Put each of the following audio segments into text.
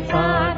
the thought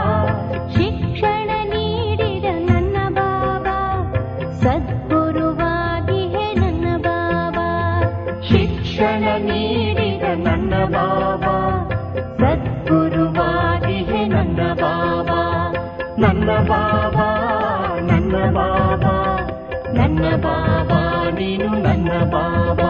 ನೀನು ನನ್ನ ಬಾಬಾ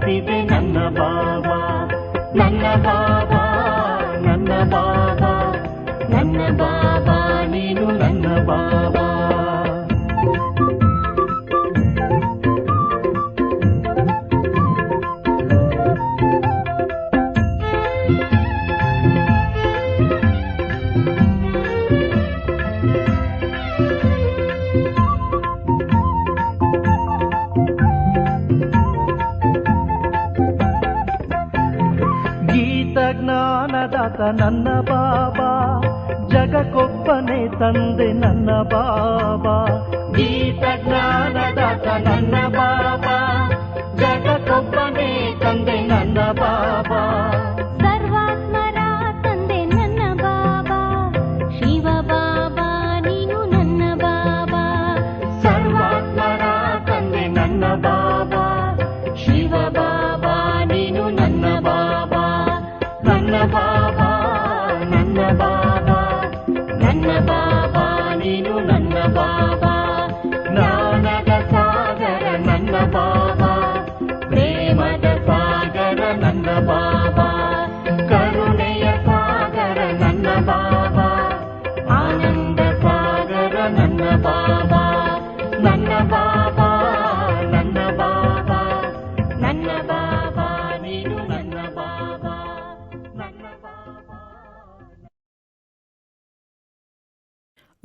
ಕಲಿಸಿದೆ ನನ್ನ ಬಾಬಾ ನನ್ನ ಬಾಬಾ ನನ್ನ ಬಾಬಾ ನನ್ನ ಬಾಬಾ ನೀನು ನನ್ನ ಬಾಬಾ ನನ್ನ ಬಾಬಾ ಜಗಕ್ಕೊಬ್ಬನೇ ತಂದೆ ನನ್ನ ಬಾಬಾ ಗೀತ ಜ್ಞಾನದಾತ ನನ್ನ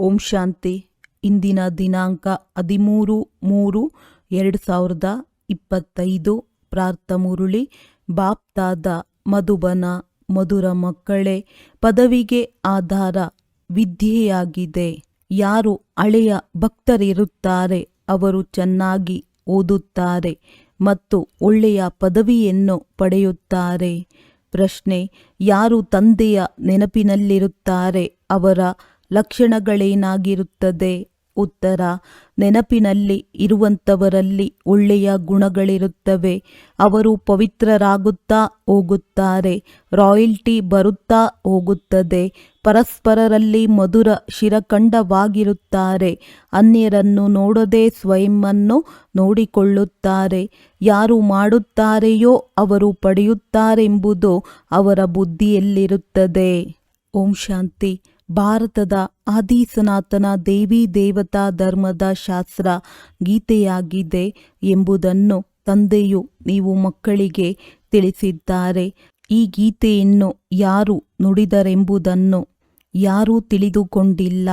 ಓಂ ಶಾಂತಿ. ಇಂದಿನ ದಿನಾಂಕ ಹದಿಮೂರು ಮೂರು ಎರಡು ಸಾವಿರದ ಇಪ್ಪತ್ತೈದು. ಪ್ರಾರ್ಥ ಮುರುಳಿ, ಬಾಪ್ತಾದ ಮಧುಬನ, ಮಧುರ ಮಕ್ಕಳೇ, ಪದವಿಗೆ ಆಧಾರ ವಿದ್ಯೆಯಾಗಿದೆ. ಯಾರು ಹಳೆಯ ಭಕ್ತರಿರುತ್ತಾರೆ, ಅವರು ಚೆನ್ನಾಗಿ ಓದುತ್ತಾರೆ ಮತ್ತು ಒಳ್ಳೆಯ ಪದವಿಯನ್ನು ಪಡೆಯುತ್ತಾರೆ. ಪ್ರಶ್ನೆ, ಯಾರು ತಂದೆಯ ನೆನಪಿನಲ್ಲಿರುತ್ತಾರೆ, ಅವರ ಲಕ್ಷಣಗಳೇನಾಗಿರುತ್ತದೆ? ಉತ್ತರ, ನೆನಪಿನಲ್ಲಿ ಇರುವಂಥವರಲ್ಲಿ ಒಳ್ಳೆಯ ಗುಣಗಳಿರುತ್ತವೆ. ಅವರು ಪವಿತ್ರರಾಗುತ್ತಾ ಹೋಗುತ್ತಾರೆ, ರಾಯಲ್ಟಿ ಬರುತ್ತಾ ಹೋಗುತ್ತದೆ. ಪರಸ್ಪರರಲ್ಲಿ ಮಧುರ ಶಿರಖಂಡವಾಗಿರುತ್ತಾರೆ, ಅನ್ಯರನ್ನು ನೋಡದೆ ಸ್ವಯಂನ್ನು ನೋಡಿಕೊಳ್ಳುತ್ತಾರೆ. ಯಾರು ಮಾಡುತ್ತಾರೆಯೋ ಅವರು ಪಡೆಯುತ್ತಾರೆಂಬುದು ಅವರ ಬುದ್ಧಿಯಲ್ಲಿರುತ್ತದೆ. ಓಂ ಶಾಂತಿ. ಭಾರತದ ಆದಿ ಸನಾತನ ದೇವಿ ದೇವತಾ ಧರ್ಮದ ಶಾಸ್ತ್ರ ಗೀತೆಯಾಗಿದೆ ಎಂಬುದನ್ನು ತಂದೆಯು ನೀವು ಮಕ್ಕಳಿಗೆ ತಿಳಿಸಿದ್ದಾರೆ. ಈ ಗೀತೆಯನ್ನು ಯಾರು ನುಡಿದರೆಂಬುದನ್ನು ಯಾರೂ ತಿಳಿದುಕೊಂಡಿಲ್ಲ.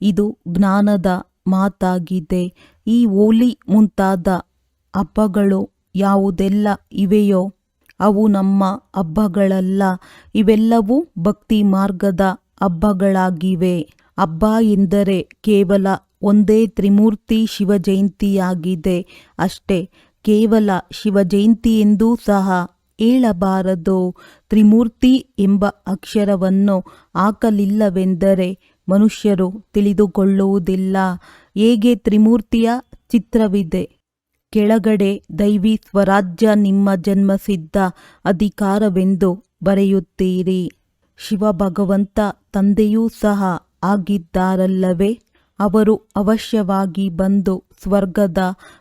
ಇದು ಜ್ಞಾನದ ಮಾತಾಗಿದೆ. ಈ ಓಲಿ ಮುಂತಾದ ಹಬ್ಬಗಳು ಯಾವುದೆಲ್ಲ ಇವೆಯೋ ಅವು ನಮ್ಮ ಹಬ್ಬಗಳಲ್ಲ. ಇವೆಲ್ಲವೂ ಭಕ್ತಿ ಮಾರ್ಗದ ಹಬ್ಬಗಳಾಗಿವೆ. ಹಬ್ಬ ಎಂದರೆ ಕೇವಲ ಒಂದೇ ತ್ರಿಮೂರ್ತಿ ಶಿವಜಯಂತಿಯಾಗಿದೆ ಅಷ್ಟೇ. ಕೇವಲ ಶಿವಜಯಂತಿ ಎಂದೂ ಸಹ ಹೇಳಬಾರದು. ತ್ರಿಮೂರ್ತಿ ಎಂಬ ಅಕ್ಷರವನ್ನು ಹಾಕಲಿಲ್ಲವೆಂದರೆ ಮನುಷ್ಯರು ತಿಳಿದುಕೊಳ್ಳುವುದಿಲ್ಲ. ಹೇಗೆ ತ್ರಿಮೂರ್ತಿಯ ಚಿತ್ರವಿದೆ. ಕೆಳಗಡೆ ದೈವಿ ಸ್ವರಾಜ್ಯ ನಿಮ್ಮ ಜನ್ಮಸಿದ್ಧ ಅಧಿಕಾರವೆಂದು ಬರೆಯುತ್ತೀರಿ. ಶಿವ ಭಗವಂತ ತಂದೆಯೂ ಸಹ ಆಗಿದ್ದಾರಲ್ಲವೇ? ಅವರು ಅವಶ್ಯವಾಗಿ ಬಂದು ಸ್ವರ್ಗದ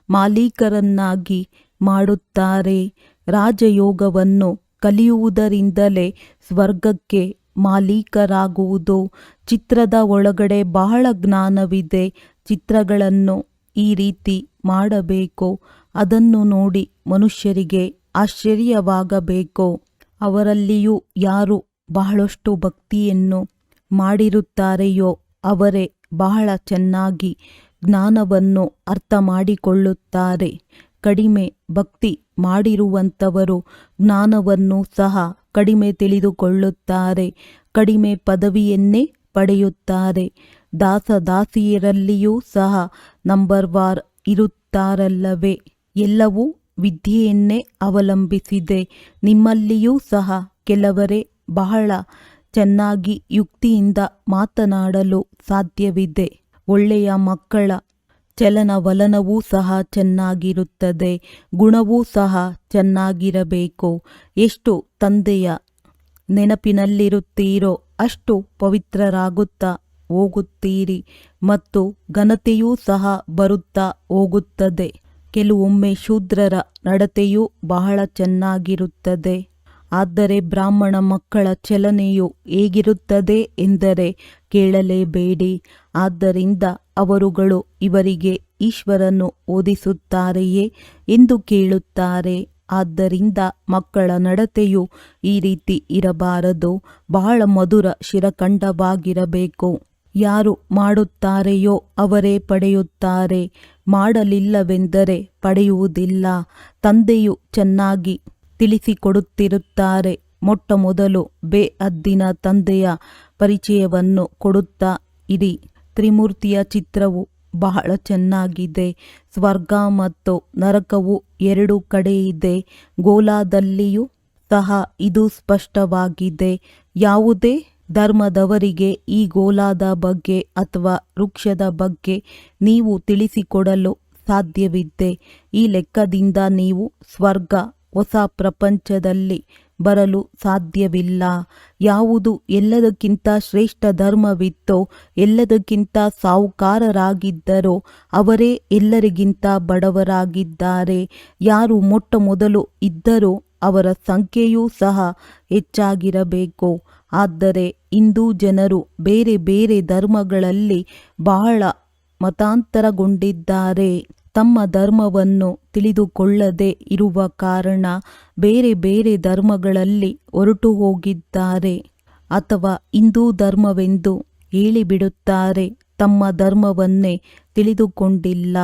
ಮಾಲೀಕರನ್ನಾಗಿ ಮಾಡುತ್ತಾರೆ. ರಾಜಯೋಗವನ್ನು ಕಲಿಯುವುದರಿಂದಲೇ ಸ್ವರ್ಗಕ್ಕೆ ಮಾಲೀಕರಾಗುವುದು. ಚಿತ್ರದ ಒಳಗಡೆ ಬಹಳ ಜ್ಞಾನವಿದೆ. ಚಿತ್ರಗಳನ್ನು ಈ ರೀತಿ ಮಾಡಬೇಕು. ಅದನ್ನು ನೋಡಿ ಮನುಷ್ಯರಿಗೆ ಆಶ್ಚರ್ಯವಾಗಬೇಕು. ಅವರಲ್ಲಿಯೂ ಯಾರು ಬಹಳಷ್ಟು ಭಕ್ತಿಯನ್ನು ಮಾಡಿರುತ್ತಾರೆಯೋ ಅವರೇ ಬಹಳ ಚೆನ್ನಾಗಿ ಜ್ಞಾನವನ್ನು ಅರ್ಥ ಮಾಡಿಕೊಳ್ಳುತ್ತಾರೆ ಕಡಿಮೆ ಭಕ್ತಿ ಮಾಡಿರುವಂಥವರು ಜ್ಞಾನವನ್ನು ಸಹ ಕಡಿಮೆ ತಿಳಿದುಕೊಳ್ಳುತ್ತಾರೆ. ಕಡಿಮೆ ಪದವಿಯನ್ನೇ ಪಡೆಯುತ್ತಾರೆ. ದಾಸ ದಾಸಿಯರಲ್ಲಿಯೂ ಸಹ ನಂಬರ್ ವಾರ್ ಇರುತ್ತಾರಲ್ಲವೇ. ಎಲ್ಲವೂ ವಿದ್ಯೆಯನ್ನೇ ಅವಲಂಬಿಸಿದೆ. ನಿಮ್ಮಲ್ಲಿಯೂ ಸಹ ಕೆಲವರೇ ಬಹಳ ಚೆನ್ನಾಗಿ ಯುಕ್ತಿಯಿಂದ ಮಾತನಾಡಲು ಸಾಧ್ಯವಿದೆ. ಒಳ್ಳೆಯ ಮಕ್ಕಳ ಚಲನವಲನವೂ ಸಹ ಚೆನ್ನಾಗಿರುತ್ತದೆ, ಗುಣವೂ ಸಹ ಚೆನ್ನಾಗಿರಬೇಕು. ಎಷ್ಟು ತಂದೆಯ ನೆನಪಿನಲ್ಲಿರುತ್ತೀರೋ ಅಷ್ಟು ಪವಿತ್ರರಾಗುತ್ತಾ ಹೋಗುತ್ತೀರಿ ಮತ್ತು ಘನತೆಯೂ ಸಹ ಬರುತ್ತಾ ಹೋಗುತ್ತದೆ. ಕೆಲವೊಮ್ಮೆ ಶೂದ್ರರ ನಡತೆಯೂ ಬಹಳ ಚೆನ್ನಾಗಿರುತ್ತದೆ. ಆದರೆ ಬ್ರಾಹ್ಮಣ ಮಕ್ಕಳ ಚಲನೆಯು ಹೇಗಿರುತ್ತದೆ ಎಂದರೆ ಕೇಳಲೇಬೇಡಿ. ಆದ್ದರಿಂದ ಅವರುಗಳು ಇವರಿಗೆ ಈಶ್ವರನ್ನು ಓದಿಸುತ್ತಾರೆಯೇ ಎಂದು ಕೇಳುತ್ತಾರೆ. ಆದ್ದರಿಂದ ಮಕ್ಕಳ ನಡತೆಯು ಈ ರೀತಿ ಇರಬಾರದು. ಬಹಳ ಮಧುರ ಶಿರಖಂಡವಾಗಿರಬೇಕು. ಯಾರು ಮಾಡುತ್ತಾರೆಯೋ ಅವರೇ ಪಡೆಯುತ್ತಾರೆ. ಮಾಡಲಿಲ್ಲವೆಂದರೆ ಪಡೆಯುವುದಿಲ್ಲ. ತಂದೆಯು ಚೆನ್ನಾಗಿ ತಿಳಿಸಿಕೊಡುತ್ತಿರುತ್ತಾರೆ. ಮೊಟ್ಟ ಮೊದಲು ಬೇ ಅದ್ದಿನ ತಂದೆಯ ಪರಿಚಯವನ್ನು ಕೊಡುತ್ತಾ ಇರಿ. ತ್ರಿಮೂರ್ತಿಯ ಚಿತ್ರವು ಬಹಳ ಚೆನ್ನಾಗಿದೆ. ಸ್ವರ್ಗ ಮತ್ತು ನರಕವು ಎರಡು ಕಡೆ ಇದೆ. ಗೋಲಾದಲ್ಲಿಯೂ ಸಹ ಇದು ಸ್ಪಷ್ಟವಾಗಿದೆ. ಯಾವುದೇ ಧರ್ಮದವರಿಗೆ ಈ ಗೋಲಾದ ಬಗ್ಗೆ ಅಥವಾ ವೃಕ್ಷದ ಬಗ್ಗೆ ನೀವು ತಿಳಿಸಿಕೊಡಲು ಸಾಧ್ಯವಿದೆ. ಈ ಲೆಕ್ಕದಿಂದ ನೀವು ಸ್ವರ್ಗ ಹೊಸ ಪ್ರಪಂಚದಲ್ಲಿ ಬರಲು ಸಾಧ್ಯವಿಲ್ಲ. ಯಾವುದು ಎಲ್ಲದಕ್ಕಿಂತ ಶ್ರೇಷ್ಠ ಧರ್ಮವಿತ್ತೋ, ಎಲ್ಲದಕ್ಕಿಂತ ಸಾಹುಕಾರರಾಗಿದ್ದರೋ, ಅವರೇ ಎಲ್ಲರಿಗಿಂತ ಬಡವರಾಗಿದ್ದಾರೆ. ಯಾರು ಮೊಟ್ಟ ಮೊದಲು ಇದ್ದರೋ, ಅವರ ಸಂಖ್ಯೆಯೂ ಸಹ ಹೆಚ್ಚಾಗಿರಬೇಕು. ಆದರೆ ಇಂದು ಜನರು ಬೇರೆ ಬೇರೆ ಧರ್ಮಗಳಲ್ಲಿ ಬಹಳ ಮತಾಂತರಗೊಂಡಿದ್ದಾರೆ. ತಮ್ಮ ಧರ್ಮವನ್ನು ತಿಳಿದುಕೊಳ್ಳದೆ ಇರುವ ಕಾರಣ ಬೇರೆ ಬೇರೆ ಧರ್ಮಗಳಲ್ಲಿ ಹೊರಟು ಹೋಗಿದ್ದಾರೆ ಅಥವಾ ಹಿಂದೂ ಧರ್ಮವೆಂದು ಹೇಳಿಬಿಡುತ್ತಾರೆ. ತಮ್ಮ ಧರ್ಮವನ್ನೇ ತಿಳಿದುಕೊಂಡಿಲ್ಲ.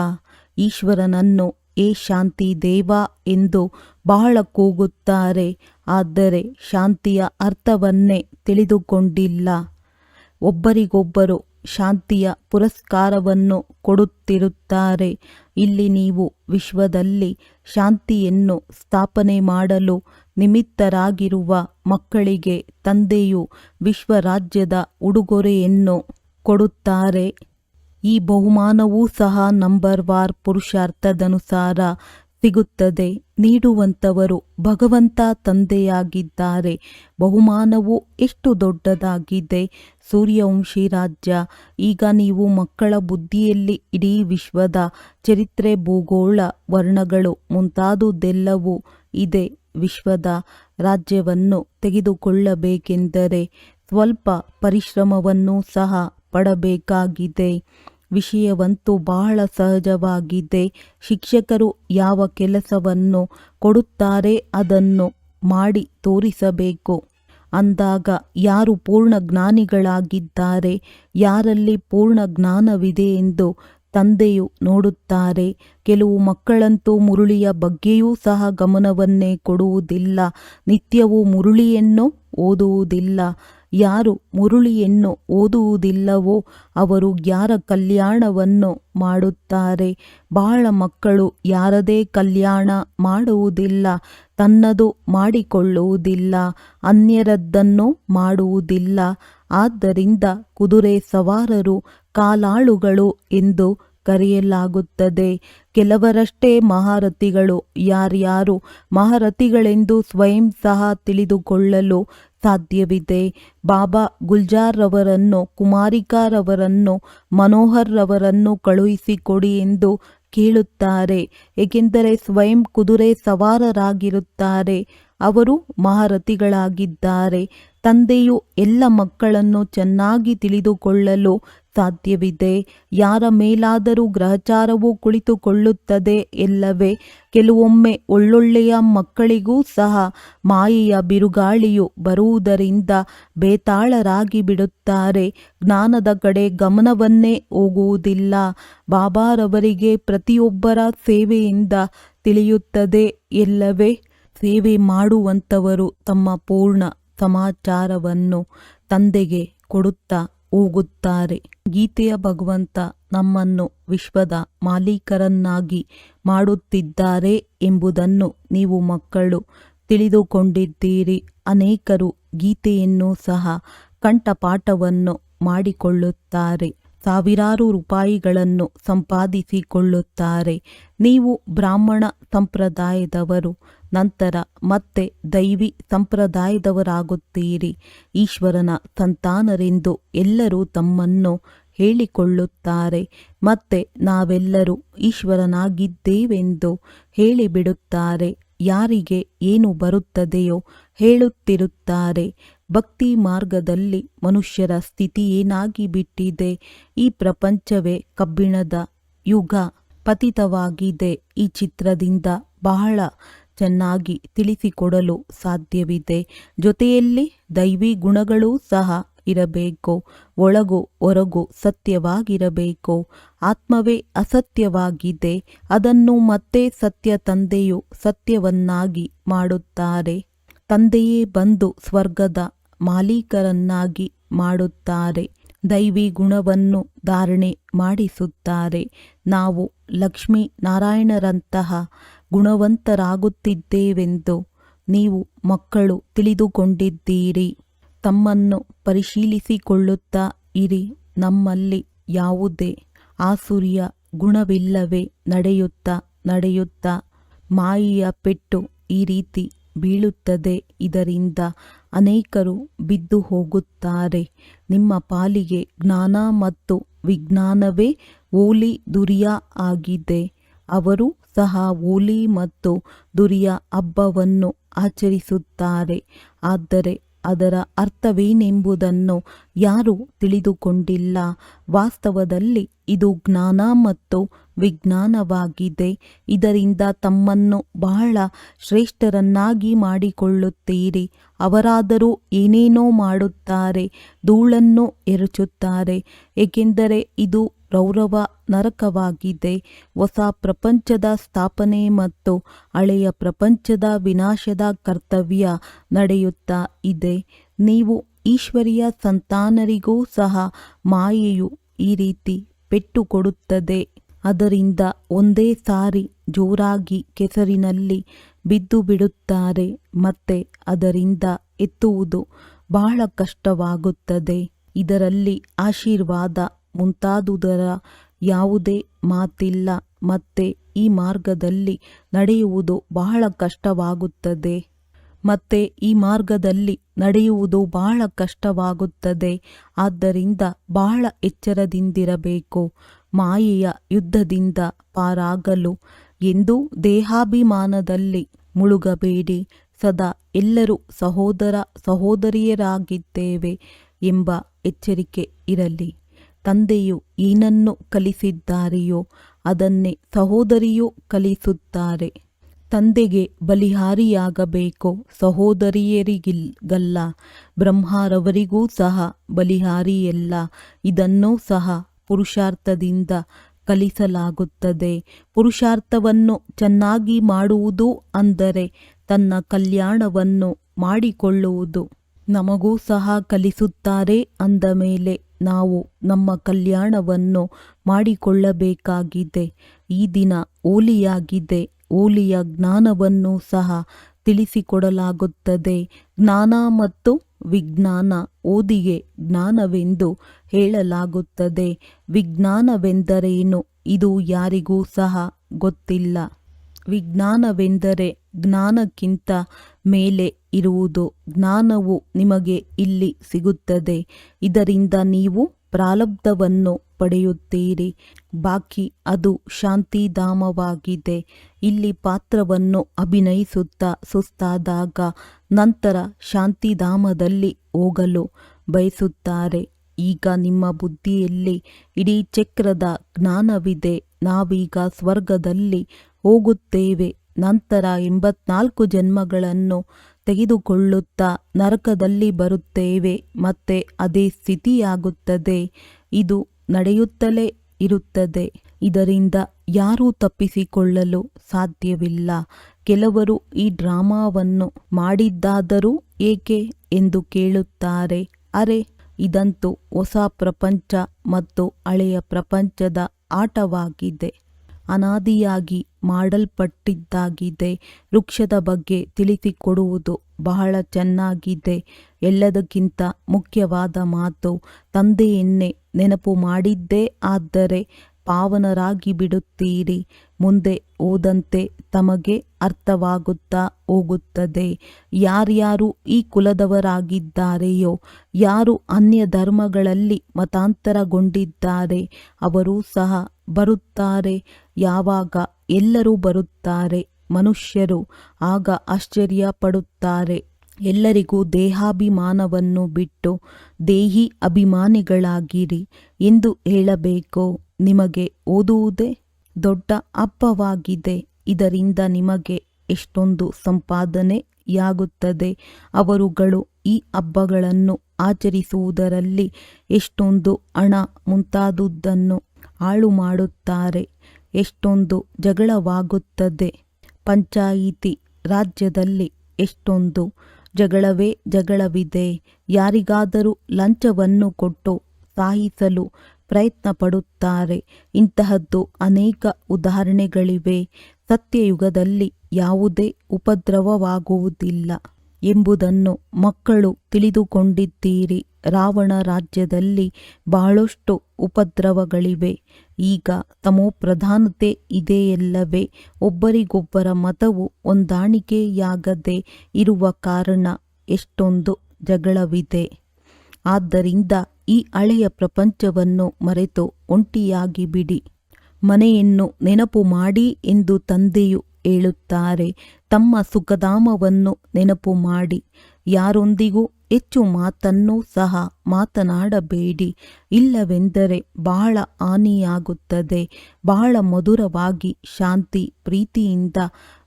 ಈಶ್ವರನನ್ನು ಏ ಶಾಂತಿ ದೇವ ಎಂದು ಬಹಳ ಕೂಗುತ್ತಾರೆ. ಆದರೆ ಶಾಂತಿಯ ಅರ್ಥವನ್ನೇ ತಿಳಿದುಕೊಂಡಿಲ್ಲ. ಒಬ್ಬರಿಗೊಬ್ಬರು ಶಾಂತಿಯ ಪುರಸ್ಕಾರವನ್ನು ಕೊಡುತ್ತಿರುತ್ತಾರೆ. ಇಲ್ಲಿ ನೀವು ವಿಶ್ವದಲ್ಲಿ ಶಾಂತಿಯನ್ನು ಸ್ಥಾಪನೆ ಮಾಡಲು ನಿಮಿತ್ತರಾಗಿರುವ ಮಕ್ಕಳಿಗೆ ತಂದೆಯು ವಿಶ್ವರಾಜ್ಯದ ಉಡುಗೊರೆಯನ್ನು ಕೊಡುತ್ತಾರೆ. ಈ ಬಹುಮಾನವೂ ಸಹ ನಂಬರ್ ವಾರ್ ಪುರುಷಾರ್ಥದನುಸಾರ ಸಿಗುತ್ತದೆ. ನೀಡುವಂತವರು ಭಗವಂತ ತಂದೆಯಾಗಿದ್ದಾರೆ. ಬಹುಮಾನವು ಎಷ್ಟು ದೊಡ್ಡದಾಗಿದೆ. ಸೂರ್ಯವಂಶಿ ರಾಜ್ಯ, ಈಗ ನೀವು ಮಕ್ಕಳ ಬುದ್ಧಿಯಲ್ಲಿ ಇಡೀ ವಿಶ್ವದ ಚರಿತ್ರೆ, ಭೂಗೋಳ, ವರ್ಣಗಳು ಮುಂತಾದುದೆಲ್ಲವೂ ಇದೆ ವಿಶ್ವದ ರಾಜ್ಯವನ್ನು ತೆಗೆದುಕೊಳ್ಳಬೇಕೆಂದರೆ ಸ್ವಲ್ಪ ಪರಿಶ್ರಮವನ್ನು ಸಹ ಪಡಬೇಕಾಗಿದೆ. ವಿಷಯವಂತೂ ಬಹಳ ಸಹಜವಾಗಿದೆ. ಶಿಕ್ಷಕರು ಯಾವ ಕೆಲಸವನ್ನು ಕೊಡುತ್ತಾರೆ ಅದನ್ನು ಮಾಡಿ ತೋರಿಸಬೇಕು. ಅಂದಾಗ ಯಾರು ಪೂರ್ಣ ಜ್ಞಾನಿಗಳಾಗಿದ್ದಾರೆ, ಯಾರಲ್ಲಿ ಪೂರ್ಣ ಜ್ಞಾನವಿದೆ ಎಂದು ತಂದೆಯು ನೋಡುತ್ತಾರೆ. ಕೆಲವು ಮಕ್ಕಳಂತೂ ಮುರುಳಿಯ ಬಗ್ಗೆಯೂ ಸಹ ಗಮನವನ್ನೇ ಕೊಡುವುದಿಲ್ಲ, ನಿತ್ಯವೂ ಮುರುಳಿಯನ್ನು ಓದುವುದಿಲ್ಲ. ಯಾರು ಮುರುಳಿಯನ್ನು ಓದುವುದಿಲ್ಲವೋ ಅವರು ಯಾರ ಕಲ್ಯಾಣವನ್ನು ಮಾಡುತ್ತಾರೆ? ಬಾಳ ಮಕ್ಕಳು ಯಾರದೇ ಕಲ್ಯಾಣ ಮಾಡುವುದಿಲ್ಲ, ತನ್ನದು ಮಾಡಿಕೊಳ್ಳುವುದಿಲ್ಲ, ಅನ್ಯರದ್ದನ್ನು ಮಾಡುವುದಿಲ್ಲ. ಆದ್ದರಿಂದ ಕುದುರೆ ಸವಾರರು ಕಾಲಾಳುಗಳು ಎಂದು ಕರೆಯಲಾಗುತ್ತದೆ. ಕೆಲವರಷ್ಟೇ ಮಹಾರಥಿಗಳು, ಯಾರ್ಯಾರು ಮಹಾರಥಿಗಳೆಂದು ಸ್ವಯಂ ಸಹ ತಿಳಿದುಕೊಳ್ಳಲು ಸಾಧ್ಯವಿದೆ. ಬಾಬಾ ಗುಲ್ಜಾರ್ರವರನ್ನು ಕುಮಾರಿಕಾರವರನ್ನು, ಮನೋಹರ್ ರವರನ್ನು ಕಳುಹಿಸಿಕೊಡಿ ಎಂದು ಕೇಳುತ್ತಾರೆ. ಏಕೆಂದರೆ ಸ್ವಯಂ ಕುದುರೆ ಸವಾರರಾಗಿರುತ್ತಾರೆ. ಅವರು ಮಹಾರಥಿಗಳಾಗಿದ್ದಾರೆ. ತಂದೆಯು ಎಲ್ಲ ಮಕ್ಕಳನ್ನು ಚೆನ್ನಾಗಿ ತಿಳಿದುಕೊಳ್ಳಲು ಸಾಧ್ಯವಿದೆ. ಯಾರ ಮೇಲಾದರೂ ಗ್ರಹಚಾರವು ಕುಳಿತುಕೊಳ್ಳುತ್ತದೆ ಎಲ್ಲವೇ. ಕೆಲವೊಮ್ಮೆ ಒಳ್ಳೊಳ್ಳೆಯ ಮಕ್ಕಳಿಗೂ ಸಹ ಮಾಯೆಯ ಬಿರುಗಾಳಿಯು ಬರುವುದರಿಂದ ಬೇತಾಳರಾಗಿ ಬಿಡುತ್ತಾರೆ. ಜ್ಞಾನದ ಕಡೆ ಗಮನವನ್ನೇ ಹೋಗುವುದಿಲ್ಲ. ಬಾಬಾರವರಿಗೆ ಪ್ರತಿಯೊಬ್ಬರ ಸೇವೆಯಿಂದ ತಿಳಿಯುತ್ತದೆ ಎಲ್ಲವೇ. ಸೇವೆ ಮಾಡುವಂಥವರು ತಮ್ಮ ಪೂರ್ಣ ಸಮಾಚಾರವನ್ನು ತಂದೆಗೆ ಕೊಡುತ್ತಾ ಹೋಗುತ್ತಾರೆ ಗೀತೆಯ ಭಗವಂತ ನಮ್ಮನ್ನು ವಿಶ್ವದ ಮಾಲೀಕರನ್ನಾಗಿ ಮಾಡುತ್ತಿದ್ದಾರೆ ಎಂಬುದನ್ನು ನೀವು ಮಕ್ಕಳು ತಿಳಿದುಕೊಂಡಿದ್ದೀರಿ. ಅನೇಕರು ಗೀತೆಯನ್ನು ಸಹ ಕಂಠಪಾಠವನ್ನು ಮಾಡಿಕೊಳ್ಳುತ್ತಾರೆ. ಸಾವಿರಾರು ರೂಪಾಯಿಗಳನ್ನು ಸಂಪಾದಿಸಿಕೊಳ್ಳುತ್ತಾರೆ. ನೀವು ಬ್ರಾಹ್ಮಣ ಸಂಪ್ರದಾಯದವರು. ನಂತರ ಮತ್ತೆ ದೈವಿ ಸಂಪ್ರದಾಯದವರಾಗುತ್ತೀರಿ. ಈಶ್ವರನ ಸಂತಾನರೆಂದು ಎಲ್ಲರೂ ತಮ್ಮನ್ನು ಹೇಳಿಕೊಳ್ಳುತ್ತಾರೆ. ಮತ್ತೆ ನಾವೆಲ್ಲರೂ ಈಶ್ವರನಾಗಿದ್ದೇವೆಂದು ಹೇಳಿಬಿಡುತ್ತಾರೆ. ಯಾರಿಗೆ ಏನು ಬರುತ್ತದೆಯೋ ಹೇಳುತ್ತಿರುತ್ತಾರೆ. ಭಕ್ತಿ ಮಾರ್ಗದಲ್ಲಿ ಮನುಷ್ಯರ ಸ್ಥಿತಿ ಏನಾಗಿ ಬಿಟ್ಟಿದೆ ಈ ಪ್ರಪಂಚವೇ ಕಬ್ಬಿಣದ ಯುಗ. ಪತಿತವಾಗಿದೆ. ಈ ಚಿತ್ರದಿಂದ ಬಹಳ ಚೆನ್ನಾಗಿ ತಿಳಿಸಿಕೊಡಲು ಸಾಧ್ಯವಿದೆ. ಜೊತೆಯಲ್ಲಿ ದೈವಿ ಗುಣಗಳೂ ಸಹ ಇರಬೇಕು. ಒಳಗು ಹೊರಗು ಸತ್ಯವಾಗಿರಬೇಕು. ಆತ್ಮವೇ ಅಸತ್ಯವಾಗಿದೆ. ಅದನ್ನು ಮತ್ತೆ ಸತ್ಯ ತಂದೆಯು ಸತ್ಯವನ್ನಾಗಿ ಮಾಡುತ್ತಾರೆ. ತಂದೆಯೇ ಬಂದು ಸ್ವರ್ಗದ ಮಾಲೀಕರನ್ನಾಗಿ ಮಾಡುತ್ತಾರೆ. ದೈವಿ ಗುಣವನ್ನು ಧಾರಣೆ ಮಾಡಿಸುತ್ತಾರೆ. ನಾವು ಲಕ್ಷ್ಮೀ ನಾರಾಯಣರಂತಹ ಗುಣವಂತರಾಗುತ್ತಿದ್ದೇವೆಂದು ನೀವು ಮಕ್ಕಳು ತಿಳಿದುಕೊಂಡಿದ್ದೀರಿ. ತಮ್ಮನ್ನು ಪರಿಶೀಲಿಸಿಕೊಳ್ಳುತ್ತಾ ಇರಿ. ನಮ್ಮಲ್ಲಿ ಯಾವುದೇ ಆಸುರಿಯ ಗುಣವಿಲ್ಲವೇ ನಡೆಯುತ್ತಾ ನಡೆಯುತ್ತಾ ಮಾಯಿಯ ಪೆಟ್ಟು ಈ ರೀತಿ ಬೀಳುತ್ತದೆ. ಇದರಿಂದ ಅನೇಕರು ಬಿದ್ದು ಹೋಗುತ್ತಾರೆ. ನಿಮ್ಮ ಪಾಲಿಗೆ ಜ್ಞಾನ ಮತ್ತು ವಿಜ್ಞಾನವೇ ಓಲಿ ದುರಿಯ ಆಗಿದೆ ಅವರು ಸಹ ಓಲಿ ಮತ್ತು ದುರಿಯ ಹಬ್ಬವನ್ನು ಆಚರಿಸುತ್ತಾರೆ. ಆದರೆ ಅದರ ಅರ್ಥವೇನೆಂಬುದನ್ನು ಯಾರೂ ತಿಳಿದುಕೊಂಡಿಲ್ಲ. ವಾಸ್ತವದಲ್ಲಿ ಇದು ಜ್ಞಾನ ಮತ್ತು ವಿಜ್ಞಾನವಾಗಿದೆ. ಇದರಿಂದ ತಮ್ಮನ್ನು ಬಹಳ ಶ್ರೇಷ್ಠರನ್ನಾಗಿ ಮಾಡಿಕೊಳ್ಳುತ್ತೀರಿ. ಅವರಾದರೂ ಏನೇನೋ ಮಾಡುತ್ತಾರೆ, ಧೂಳನ್ನು ಎರಚುತ್ತಾರೆ. ಏಕೆಂದರೆ ಇದು ರೌರವ ನರಕವಾಗಿದೆ ಹೊಸ ಪ್ರಪಂಚದ ಸ್ಥಾಪನೆ ಮತ್ತು ಹಳೆಯ ಪ್ರಪಂಚದ ವಿನಾಶದ ಕರ್ತವ್ಯ ನಡೆಯುತ್ತಾ ಇದೆ. ನೀವು ಈಶ್ವರಿಯ ಸಂತಾನರಿಗೂ ಸಹ ಮಾಯೆಯು ಈ ರೀತಿ ಪೆಟ್ಟು ಕೊಡುತ್ತದೆ ಅದರಿಂದ ಒಂದೇ ಸಾರಿ ಜೋರಾಗಿ ಕೆಸರಿನಲ್ಲಿ ಬಿದ್ದು ಬಿಡುತ್ತಾರೆ ಮತ್ತೆ ಅದರಿಂದ ಎತ್ತುವುದು ಬಹಳ ಕಷ್ಟವಾಗುತ್ತದೆ. ಇದರಲ್ಲಿ ಆಶೀರ್ವಾದ ಮುಂತಾದುದರ ಯಾವುದೇ ಮಾತಿಲ್ಲ. ಮತ್ತೆ ಈ ಮಾರ್ಗದಲ್ಲಿ ನಡೆಯುವುದು ಬಹಳ ಕಷ್ಟವಾಗುತ್ತದೆ. ಮತ್ತೆ ಈ ಮಾರ್ಗದಲ್ಲಿ ನಡೆಯುವುದು ಬಹಳ ಕಷ್ಟವಾಗುತ್ತದೆ. ಆದ್ದರಿಂದ ಬಹಳ ಎಚ್ಚರದಿಂದಿರಬೇಕು. ಮಾಯೆಯ ಯುದ್ಧದಿಂದ ಪಾರಾಗಲು ಎಂದು ದೇಹಾಭಿಮಾನದಲ್ಲಿ ಮುಳುಗಬೇಡಿ. ಸದಾ ಎಲ್ಲರೂ ಸಹೋದರ ಸಹೋದರಿಯರಾಗಿದ್ದೇವೆ ಎಂಬ ಎಚ್ಚರಿಕೆ ಇರಲಿ. ತಂದೆಯು ಏನನ್ನು ಕಲಿಸಿದ್ದಾರೆಯೋ ಅದನ್ನೇ ಸಹೋದರಿಯೂ ಕಲಿಸುತ್ತಾರೆ. ತಂದೆಗೆ ಬಲಿಹಾರಿಯಾಗಬೇಕು ಸಹೋದರಿಯರಿಗಿಲ್ಗಲ್ಲ ಬ್ರಹ್ಮರವರಿಗೂ ಸಹ ಬಲಿಹಾರಿಯಲ್ಲ. ಇದನ್ನೂ ಸಹ ಪುರುಷಾರ್ಥದಿಂದ ಕಲಿಸಲಾಗುತ್ತದೆ. ಪುರುಷಾರ್ಥವನ್ನು ಚೆನ್ನಾಗಿ ಮಾಡುವುದು ಅಂದರೆ ತನ್ನ ಕಲ್ಯಾಣವನ್ನು ಮಾಡಿಕೊಳ್ಳುವುದು. ನಮಗೂ ಸಹ ಕಲಿಸುತ್ತಾರೆ ಅಂದ ಮೇಲೆ ನಾವು ನಮ್ಮ ಕಲ್ಯಾಣವನ್ನು ಮಾಡಿಕೊಳ್ಳಬೇಕಾಗಿದೆ. ಈ ದಿನ ಓಲಿಯಾಗಿದೆ. ಓಲಿಯ ಜ್ಞಾನವನ್ನು ಸಹ ತಿಳಿಸಿಕೊಡಲಾಗುತ್ತದೆ. ಜ್ಞಾನ ಮತ್ತು ವಿಜ್ಞಾನ ಓದಿಗೆ ಜ್ಞಾನವೆಂದು ಹೇಳಲಾಗುತ್ತದೆ. ವಿಜ್ಞಾನವೆಂದರೇನು? ಇದು ಯಾರಿಗೂ ಸಹ ಗೊತ್ತಿಲ್ಲ. ವಿಜ್ಞಾನವೆಂದರೆ ಜ್ಞಾನಕ್ಕಿಂತ ಮೇಲೆ ಇರುವುದು ಜ್ಞಾನವು ನಿಮಗೆ ಇಲ್ಲಿ ಸಿಗುತ್ತದೆ. ಇದರಿಂದ ನೀವು ಪ್ರಾರಬ್ಧವನ್ನು ಪಡೆಯುತ್ತೀರಿ. ಬಾಕಿ ಅದು ಶಾಂತಿಧಾಮವಾಗಿದೆ. ಇಲ್ಲಿ ಪಾತ್ರವನ್ನು ಅಭಿನಯಿಸುತ್ತಾ ಸುಸ್ತಾದಾಗ ನಂತರ ಶಾಂತಿಧಾಮದಲ್ಲಿ ಹೋಗಲು ಬಯಸುತ್ತಾರೆ. ಈಗ ನಿಮ್ಮ ಬುದ್ಧಿಯಲ್ಲಿ ಇಡೀ ಚಕ್ರದ ಜ್ಞಾನವಿದೆ. ನಾವೀಗ ಸ್ವರ್ಗದಲ್ಲಿ ಹೋಗುತ್ತೇವೆ. ನಂತರ ಎಂಬತ್ನಾಲ್ಕು ಜನ್ಮಗಳನ್ನು ತೆಗೆದುಕೊಳ್ಳುತ್ತಾ ನರಕದಲ್ಲಿ ಬರುತ್ತೇವೆ, ಮತ್ತೆ ಅದೇ ಸ್ಥಿತಿಯಾಗುತ್ತದೆ. ಇದು ನಡೆಯುತ್ತಲೇ ಇರುತ್ತದೆ. ಇದರಿಂದ ಯಾರೂ ತಪ್ಪಿಸಿಕೊಳ್ಳಲು ಸಾಧ್ಯವಿಲ್ಲ. ಕೆಲವರು ಈ ಡ್ರಾಮಾವನ್ನು ಮಾಡಿದ್ದಾದರೂ ಏಕೆ ಎಂದು ಕೇಳುತ್ತಾರೆ. ಅರೆ, ಇದಂತೂ ಹೊಸ ಪ್ರಪಂಚ ಮತ್ತು ಹಳೆಯ ಪ್ರಪಂಚದ ಆಟವಾಗಿದೆ. ಅನಾದಿಯಾಗಿ ಮಾಡಲ್ಪಟ್ಟಿದ್ದಾಗಿದೆ. ವೃಕ್ಷದ ಬಗ್ಗೆ ತಿಳಿಸಿಕೊಡುವುದು ಬಹಳ ಚೆನ್ನಾಗಿದೆ. ಎಲ್ಲದಕ್ಕಿಂತ ಮುಖ್ಯವಾದ ಮಾತು ತಂದೆಯನ್ನೇ ನೆನಪು ಮಾಡಿದ್ದೇ ಆದರೆ ಪಾವನರಾಗಿ ಬಿಡುತ್ತೀರಿ. ಮುಂದೆ ಓದಂತೆ ತಮಗೆ ಅರ್ಥವಾಗುತ್ತಾ ಹೋಗುತ್ತದೆ. ಯಾರ್ಯಾರು ಈ ಕುಲದವರಾಗಿದ್ದಾರೆಯೋ, ಯಾರು ಅನ್ಯ ಧರ್ಮಗಳಲ್ಲಿ ಮತಾಂತರಗೊಂಡಿದ್ದಾರೆ, ಅವರೂ ಸಹ ಬರುತ್ತಾರೆ. ಯಾವಾಗ ಎಲ್ಲರೂ ಬರುತ್ತಾರೆ, ಮನುಷ್ಯರು ಆಗ ಆಶ್ಚರ್ಯ ಪಡುತ್ತಾರೆ ಎಲ್ಲರಿಗೂ ದೇಹಾಭಿಮಾನವನ್ನು ಬಿಟ್ಟು ದೇಹಿ ಅಭಿಮಾನಿಗಳಾಗಿರಿ ಎಂದು ಹೇಳಬೇಕು. ನಿಮಗೆ ಓದುವುದೇ ದೊಡ್ಡ ಹಬ್ಬವಾಗಿದೆ. ಇದರಿಂದ ನಿಮಗೆ ಎಷ್ಟೊಂದು ಸಂಪಾದನೆಯಾಗುತ್ತದೆ. ಅವರುಗಳು ಈ ಹಬ್ಬಗಳನ್ನು ಆಚರಿಸುವುದರಲ್ಲಿ ಎಷ್ಟೊಂದು ಹಣ ಮುಂತಾದುದನ್ನು ಹಾಳು ಮಾಡುತ್ತಾರೆ ಎಷ್ಟೊಂದು ಜಗಳವಾಗುತ್ತದೆ. ಪಂಚಾಯಿತಿ ರಾಜ್ಯದಲ್ಲಿ ಎಷ್ಟೊಂದು ಜಗಳವೇ ಜಗಳವಿದೆ. ಯಾರಿಗಾದರೂ ಲಂಚವನ್ನು ಕೊಟ್ಟು ಸಾಯಿಸಲು ಪ್ರಯತ್ನ ಪಡುತ್ತಾರೆ ಇಂತಹದ್ದು ಅನೇಕ ಉದಾಹರಣೆಗಳಿವೆ. ಸತ್ಯಯುಗದಲ್ಲಿ ಯಾವುದೇ ಉಪದ್ರವವಾಗುವುದಿಲ್ಲ ಎಂಬುದನ್ನು ಮಕ್ಕಳು ತಿಳಿದುಕೊಂಡಿದ್ದೀರಿ. ರಾವಣ ರಾಜ್ಯದಲ್ಲಿ ಬಹಳಷ್ಟು ಉಪದ್ರವಗಳಿವೆ. ಈಗ ತಮೋಪ್ರಧಾನತೆ ಇದೆಯಲ್ಲವೇ? ಒಬ್ಬರಿಗೊಬ್ಬರ ಮತವು ಹೊಂದಾಣಿಕೆಯಾಗದೆ ಇರುವ ಕಾರಣ ಎಷ್ಟೊಂದು ಜಗಳವಿದೆ. ಆದ್ದರಿಂದ ಈ ಹಳೆಯ ಪ್ರಪಂಚವನ್ನು ಮರೆತು ಒಂಟಿಯಾಗಿ ಬಿಡಿ. ಮನೆಯನ್ನು ನೆನಪು ಮಾಡಿ ಎಂದು ತಂದೆಯು ಹೇಳುತ್ತಾರೆ. ತಮ್ಮ ಸುಖಧಾಮವನ್ನು ನೆನಪು ಮಾಡಿ. ಯಾರೊಂದಿಗೂ ಹೆಚ್ಚು ಮಾತನ್ನು ಸಹ ಮಾತನಾಡಬೇಡಿ. ಇಲ್ಲವೆಂದರೆ ಬಹಳ ಹಾನಿಯಾಗುತ್ತದೆ. ಬಹಳ ಮಧುರವಾಗಿ ಶಾಂತಿ, ಪ್ರೀತಿಯಿಂದ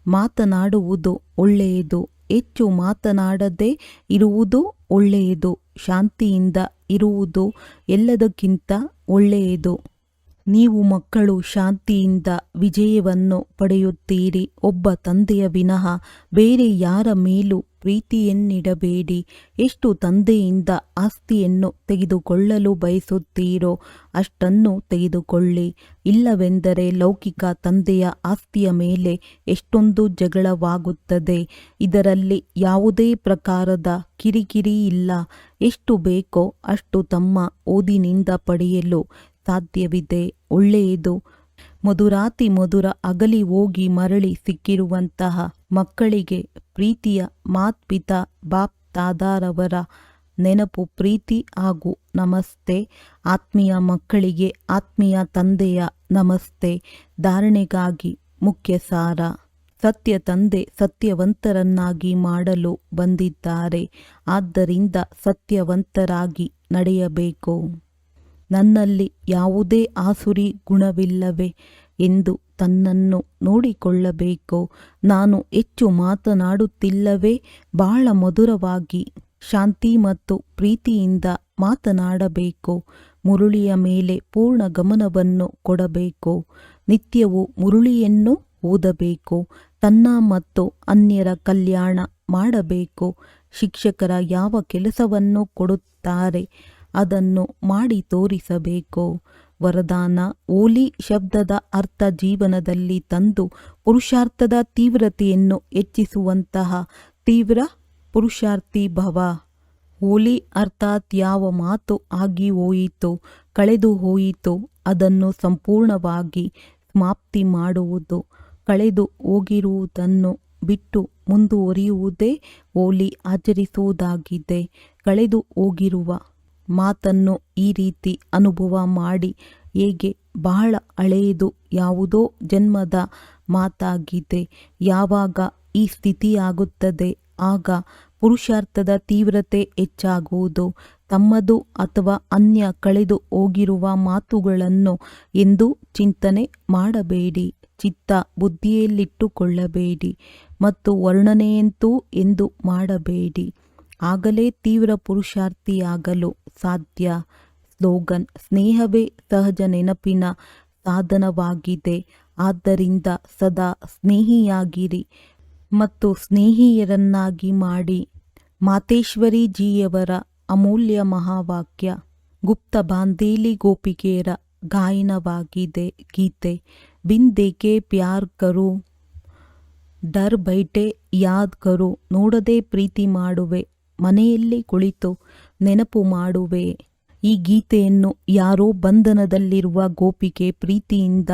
ಮಾತನಾಡುವುದು ಒಳ್ಳೆಯದು. ಹೆಚ್ಚು ಮಾತನಾಡದೆ ಇರುವುದು ಒಳ್ಳೆಯದು. ಶಾಂತಿಯಿಂದ ಇರುವುದು ಎಲ್ಲದಕ್ಕಿಂತ ಒಳ್ಳೆಯದು. ನೀವು ಮಕ್ಕಳು ಶಾಂತಿಯಿಂದ ವಿಜಯವನ್ನು ಪಡೆಯುತ್ತೀರಿ. ಒಬ್ಬ ತಂದೆಯ ವಿನಃ ಬೇರೆ ಯಾರ ಮೇಲೂ ಪ್ರೀತಿಯನ್ನಿಡಬೇಡಿ. ಎಷ್ಟು ತಂದೆಯಿಂದ ಆಸ್ತಿಯನ್ನು ತೆಗೆದುಕೊಳ್ಳಲು ಬಯಸುತ್ತೀರೋ ಅಷ್ಟನ್ನು ತೆಗೆದುಕೊಳ್ಳಿ. ಇಲ್ಲವೆಂದರೆ ಲೌಕಿಕ ತಂದೆಯ ಆಸ್ತಿಯ ಮೇಲೆ ಎಷ್ಟೊಂದು ಜಗಳವಾಗುತ್ತದೆ. ಇದರಲ್ಲಿ ಯಾವುದೇ ಪ್ರಕಾರದ ಕಿರಿಕಿರಿ ಇಲ್ಲ. ಎಷ್ಟು ಬೇಕೋ ಅಷ್ಟು ತಮ್ಮ ಓದಿನಿಂದ ಪಡೆಯಲು ಸಾಧ್ಯವಿದೆ. ಒಳ್ಳೆಯದು. ಮಧುರಾತಿ ಮಧುರ ಅಗಲಿ ಹೋಗಿ ಮರಳಿ ಸಿಕ್ಕಿರುವಂತಹ ಮಕ್ಕಳಿಗೆ ಪ್ರೀತಿಯ ಮಾತ್ಪಿತ ಬಾಪ್ ತಾದಾರವರ ನೆನಪು, ಪ್ರೀತಿ ಹಾಗೂ ನಮಸ್ತೆ. ಆತ್ಮೀಯ ಮಕ್ಕಳಿಗೆ ಆತ್ಮೀಯ ತಂದೆಯ ನಮಸ್ತೆ. ಧಾರಣೆಗಾಗಿ ಮುಖ್ಯ ಸಾರ. ಸತ್ಯ ತಂದೆ ಸತ್ಯವಂತರನ್ನಾಗಿ ಮಾಡಲು ಬಂದಿದ್ದಾರೆ. ಆದ್ದರಿಂದ ಸತ್ಯವಂತರಾಗಿ ನಡೆಯಬೇಕು. ನನ್ನಲ್ಲಿ ಯಾವುದೇ ಆಸುರಿ ಗುಣವಿಲ್ಲವೆ ಎಂದು ತನ್ನನ್ನು ನೋಡಿಕೊಳ್ಳಬೇಕು? ನಾನು ಹೆಚ್ಚು ಮಾತನಾಡುತ್ತಿಲ್ಲವೇ? ಬಹಳ ಮಧುರವಾಗಿ ಶಾಂತಿ ಮತ್ತು ಪ್ರೀತಿಯಿಂದ ಮಾತನಾಡಬೇಕು? ಮುರುಳಿಯ ಮೇಲೆ ಪೂರ್ಣ ಗಮನವನ್ನು ಕೊಡಬೇಕು? ನಿತ್ಯವೂ ಮುರುಳಿಯನ್ನು ಓದಬೇಕು? ತನ್ನ ಮತ್ತು ಅನ್ಯರ ಕಲ್ಯಾಣ ಮಾಡಬೇಕು? ಶಿಕ್ಷಕರ ಯಾವ ಕೆಲಸವನ್ನು ಕೊಡುತ್ತಾರೆ? ಅದನ್ನು ಮಾಡಿ ತೋರಿಸಬೇಕು? ವರದಾನ ಓಲಿ ಶಬ್ದದ ಅರ್ಥ ಜೀವನದಲ್ಲಿ ತಂದು ಪುರುಷಾರ್ಥದ ತೀವ್ರತೆಯನ್ನು ಹೆಚ್ಚಿಸುವಂತಹ ತೀವ್ರ ಪುರುಷಾರ್ಥಿ ಭವ. ಓಲಿ ಅರ್ಥಾತ್ ಯಾವ ಮಾತು ಆಗಿ ಹೋಯಿತು, ಕಳೆದು ಹೋಯಿತು ಅದನ್ನು ಸಂಪೂರ್ಣವಾಗಿ ಸಮಾಪ್ತಿ ಮಾಡುವುದು, ಕಳೆದು ಹೋಗಿರುವುದನ್ನು ಬಿಟ್ಟು ಮುಂದುವರಿಯುವುದೇ ಓಲಿ ಆಚರಿಸುವುದಾಗಿದೆ. ಕಳೆದು ಹೋಗಿರುವ ಮಾತನ್ನು ಈ ರೀತಿ ಅನುಭವ ಮಾಡಿ ಹೇಗೆ ಬಹಳ ಹಳೆಯದು ಯಾವುದೋ ಜನ್ಮದ ಮಾತಾಗಿದೆ, ಯಾವಾಗ ಈ ಸ್ಥಿತಿಯಾಗುತ್ತದೆ, ಆಗ ಪುರುಷಾರ್ಥದ ತೀವ್ರತೆ ಹೆಚ್ಚಾಗುವುದು, ತಮ್ಮದು ಅಥವಾ ಅನ್ಯ ಕಳೆದು ಹೋಗಿರುವ ಮಾತುಗಳನ್ನು ಎಂದೂ ಚಿಂತನೆ ಮಾಡಬೇಡಿ, ಚಿತ್ತ ಬುದ್ಧಿಯಲ್ಲಿಟ್ಟುಕೊಳ್ಳಬೇಡಿ ಮತ್ತು ವರ್ಣನೆಯಂತೂ ಎಂದು ಮಾಡಬೇಡಿ. ಆಗಲೇ ತೀವ್ರ ಪುರುಷಾರ್ಥಿಯಾಗಲು ಸಾಧ್ಯ. ಸ್ಲೋಗನ್, ಸ್ನೇಹವೇ ಸಹಜ ನೆನಪಿನ ಸಾಧನವಾಗಿದೆ. ಆದ್ದರಿಂದ ಸದಾ ಸ್ನೇಹಿಯಾಗಿರಿ ಮತ್ತು ಸ್ನೇಹಿಯರನ್ನಾಗಿ ಮಾಡಿ. ಮಾತೇಶ್ವರಿ ಜಿಯವರ ಅಮೂಲ್ಯ ಮಹಾವಾಕ್ಯ, ಗುಪ್ತ ಬಾಂದೇಲಿ ಗೋಪಿಕೆಯರ ಗಾಯನವಾಗಿದೆ ಗೀತೆ. ಬಿನ್ ದೇಕೆ ಪ್ಯಾರ್ ಕರು, ಡರ್ ಬೈಟೆ ಯಾದ್ ಕರು, ನೋಡದೆ ಪ್ರೀತಿ ಮಾಡುವೆ ಮನೆಯಲ್ಲಿ ಕುಳಿತು ನೆನಪು ಮಾಡುವೆ. ಈ ಗೀತೆಯನ್ನು ಯಾರೋ ಬಂಧನದಲ್ಲಿರುವ ಗೋಪಿಗೆ ಪ್ರೀತಿಯಿಂದ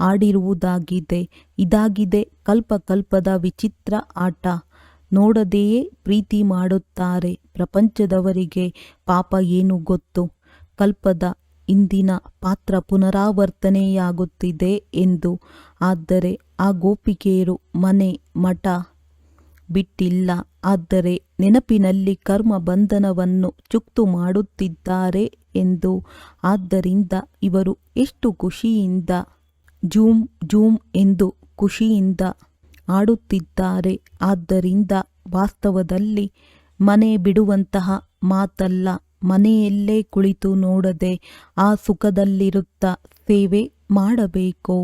ಆಡಿರುವುದಾಗಿದೆ ಇದಾಗಿದೆ ಕಲ್ಪಕಲ್ಪದ ವಿಚಿತ್ರ ಆಟ. ನೋಡದೆಯೇ ಪ್ರೀತಿ ಮಾಡುತ್ತಾರೆ ಪ್ರಪಂಚದವರಿಗೆ ಪಾಪ ಏನು ಗೊತ್ತು. ಕಲ್ಪದ ಇಂದಿನ ಪಾತ್ರ ಪುನರಾವರ್ತನೆಯಾಗುತ್ತಿದೆ ಎಂದು. ಆದರೆ ಆ ಗೋಪಿಕೆಯರು ಮನೆ, ಮಠ ಬಿಟ್ಟಿಲ್ಲ. ಆದರೆ ನೆನಪಿನಲ್ಲಿ ಕರ್ಮ ಬಂಧನವನ್ನು ಚುಕ್ತು ಮಾಡುತ್ತಿದ್ದಾರೆ ಎಂದು. ಆದ್ದರಿಂದ ಇವರು ಎಷ್ಟು ಖುಷಿಯಿಂದ ಜೂಮ್ ಜೂಮ್ ಎಂದು ಖುಷಿಯಿಂದ ಆಡುತ್ತಿದ್ದಾರೆ. ಆದ್ದರಿಂದ ವಾಸ್ತವದಲ್ಲಿ ಮನೆ ಬಿಡುವಂತಹ ಮಾತಲ್ಲ. ಮನೆಯಲ್ಲೇ ಕುಳಿತು ನೋಡದೆ ಆ ಸುಖದಲ್ಲಿರುತ್ತಾ ಸೇವೆ ಮಾಡಬೇಕು,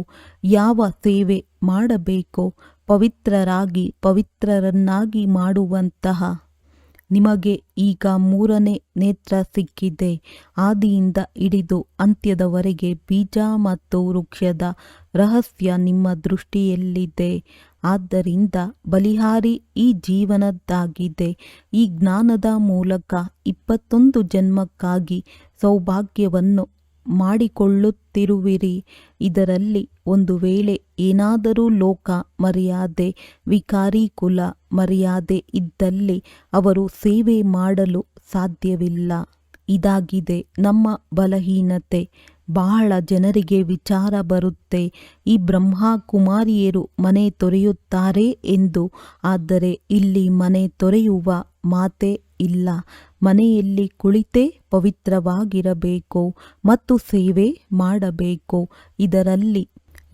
ಯಾವ ಸೇವೆ ಮಾಡಬೇಕು ಪವಿತ್ರರಾಗಿ, ಪವಿತ್ರರನ್ನಾಗಿ ಮಾಡುವಂತಹ ನಿಮಗೆ ಈಗ ಮೂರನೇ ನೇತ್ರ ಸಿಕ್ಕಿದೆ. ಆದಿಯಿಂದ ಹಿಡಿದು ಅಂತ್ಯದವರೆಗೆ ಬೀಜ ಮತ್ತು ವೃಕ್ಷದ ರಹಸ್ಯ ನಿಮ್ಮ ದೃಷ್ಟಿಯಲ್ಲಿದೆ. ಆದ್ದರಿಂದ ಬಲಿಹಾರಿ ಈ ಜೀವನದ್ದಾಗಿದೆ. ಈ ಜ್ಞಾನದ ಮೂಲಕ ಇಪ್ಪತ್ತೊಂದು ಜನ್ಮಕ್ಕಾಗಿ ಸೌಭಾಗ್ಯವನ್ನು ಮಾಡಿಕೊಳ್ಳುತ್ತಿರುವಿರಿ. ಇದರಲ್ಲಿ ಒಂದು ವೇಳೆ ಏನಾದರೂ ಲೋಕ ಮರ್ಯಾದೆ, ವಿಕಾರಿ ಕುಲ ಮರ್ಯಾದೆ ಇದ್ದಲ್ಲಿ ಅವರು ಸೇವೆ ಮಾಡಲು ಸಾಧ್ಯವಿಲ್ಲ. ಇದಾಗಿದೆ, ನಮ್ಮ ಬಲಹೀನತೆ. ಬಹಳ ಜನರಿಗೆ ವಿಚಾರ ಬರುತ್ತೆ. ಈ ಬ್ರಹ್ಮ ಕುಮಾರಿಯರು ಮನೆ ತೊರೆಯುತ್ತಾರೆ ಎಂದು, ಆದರೆ ಇಲ್ಲಿ ಮನೆ ತೊರೆಯುವ ಮಾತೇ ಇಲ್ಲ. ಮನೆಯಲ್ಲಿ ಕುಳಿತೇ ಪವಿತ್ರವಾಗಿರಬೇಕು ಮತ್ತು ಸೇವೆ ಮಾಡಬೇಕು. ಇದರಲ್ಲಿ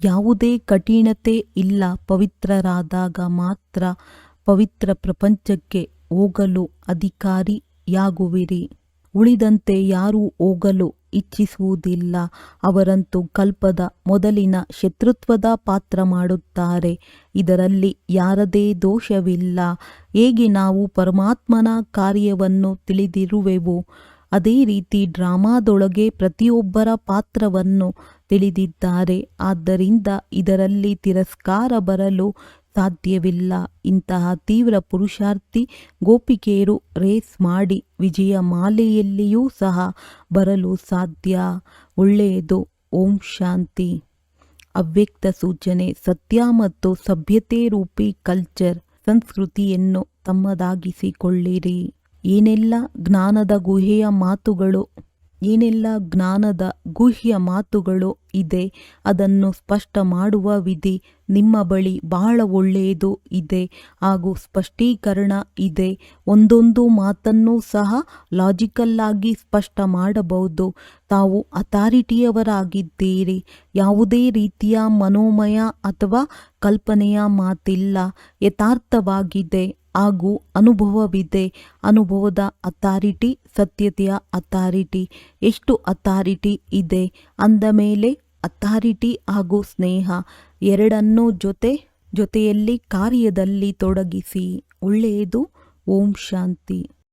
ಯಾವುದೇ ಕಠಿಣತೆ ಇಲ್ಲ. ಪವಿತ್ರರಾದಾಗ ಮಾತ್ರ ಪವಿತ್ರ ಪ್ರಪಂಚಕ್ಕೆ ಹೋಗಲು ಅಧಿಕಾರಿಯಾಗುವಿರಿ. ಉಳಿದಂತೆ ಯಾರೂ ಹೋಗಲು ಇಚ್ಛಿಸುವುದಿಲ್ಲ. ಅವರಂತೂ ಕಲ್ಪದ ಮೊದಲಿನ ಶತ್ರುತ್ವದ ಪಾತ್ರ ಮಾಡುತ್ತಾರೆ. ಇದರಲ್ಲಿ ಯಾರದೇ ದೋಷವಿಲ್ಲ. ಹೇಗೆ ನಾವು ಪರಮಾತ್ಮನ ಕಾರ್ಯವನ್ನು ತಿಳಿದಿರುವೆವು? ಅದೇ ರೀತಿ ಡ್ರಾಮಾದೊಳಗೆ ಪ್ರತಿಯೊಬ್ಬರ ಪಾತ್ರವನ್ನು ತಿಳಿದಿದ್ದಾರೆ. ಆದ್ದರಿಂದ ಇದರಲ್ಲಿ ತಿರಸ್ಕಾರ ಬರಲು ಸಾಧ್ಯವಿಲ್ಲ. ಇಂತಹ ತೀವ್ರ ಪುರುಷಾರ್ಥಿ ಗೋಪಿಕೆಯರು ರೇಸ್ ಮಾಡಿ ವಿಜಯ ಮಾಲೆಯಲ್ಲಿಯೂ ಸಹ ಬರಲು ಸಾಧ್ಯ. ಒಳ್ಳೆಯದು. ಓಂ ಶಾಂತಿ. ಅವ್ಯಕ್ತ ಸೂಚನೆ. ಸತ್ಯ ಮತ್ತು ಸಭ್ಯತೆ ರೂಪಿ ಕಲ್ಚರ್. ಸಂಸ್ಕೃತಿಯನ್ನು ತಮ್ಮದಾಗಿಸಿಕೊಳ್ಳಿರಿ. ಏನೆಲ್ಲ ಜ್ಞಾನದ ಗುಹೆಯ ಮಾತುಗಳು? ಏನೆಲ್ಲ ಜ್ಞಾನದ ಗುಹ್ಯ ಮಾತುಗಳು ಇದೆ, ಅದನ್ನು ಸ್ಪಷ್ಟ ಮಾಡುವ ವಿಧಿ ನಿಮ್ಮ ಬಳಿ ಬಹಳ ಒಳ್ಳೆಯದು ಇದೆ ಹಾಗೂ ಸ್ಪಷ್ಟೀಕರಣ ಇದೆ. ಒಂದೊಂದು ಮಾತನ್ನು ಸಹ ಲಾಜಿಕಲ್ಲಾಗಿ ಸ್ಪಷ್ಟ ಮಾಡಬಹುದು. ತಾವು ಅಥಾರಿಟಿಯವರಾಗಿದ್ದೀರಿ ಯಾವುದೇ ರೀತಿಯ ಮನೋಮಯ ಅಥವಾ ಕಲ್ಪನೆಯ ಮಾತಿಲ್ಲ. ಯಥಾರ್ಥವಾಗಿದೆ. ಹಾಗೂ ಅನುಭವವಿದೆ. ಅನುಭವದ ಅಥಾರಿಟಿ ಸತ್ಯತೆಯ ಅಥಾರಿಟಿ ಎಷ್ಟು ಅಥಾರಿಟಿ ಇದೆ? ಅಂದ ಮೇಲೆ ಅಥಾರಿಟಿ ಹಾಗೂ ಸ್ನೇಹ ಎರಡನ್ನೂ ಜೊತೆ, ಜೊತೆಯಲ್ಲಿ ಕಾರ್ಯದಲ್ಲಿ ತೊಡಗಿಸಿ. ಒಳ್ಳೆಯದು. ಓಂ ಶಾಂತಿ.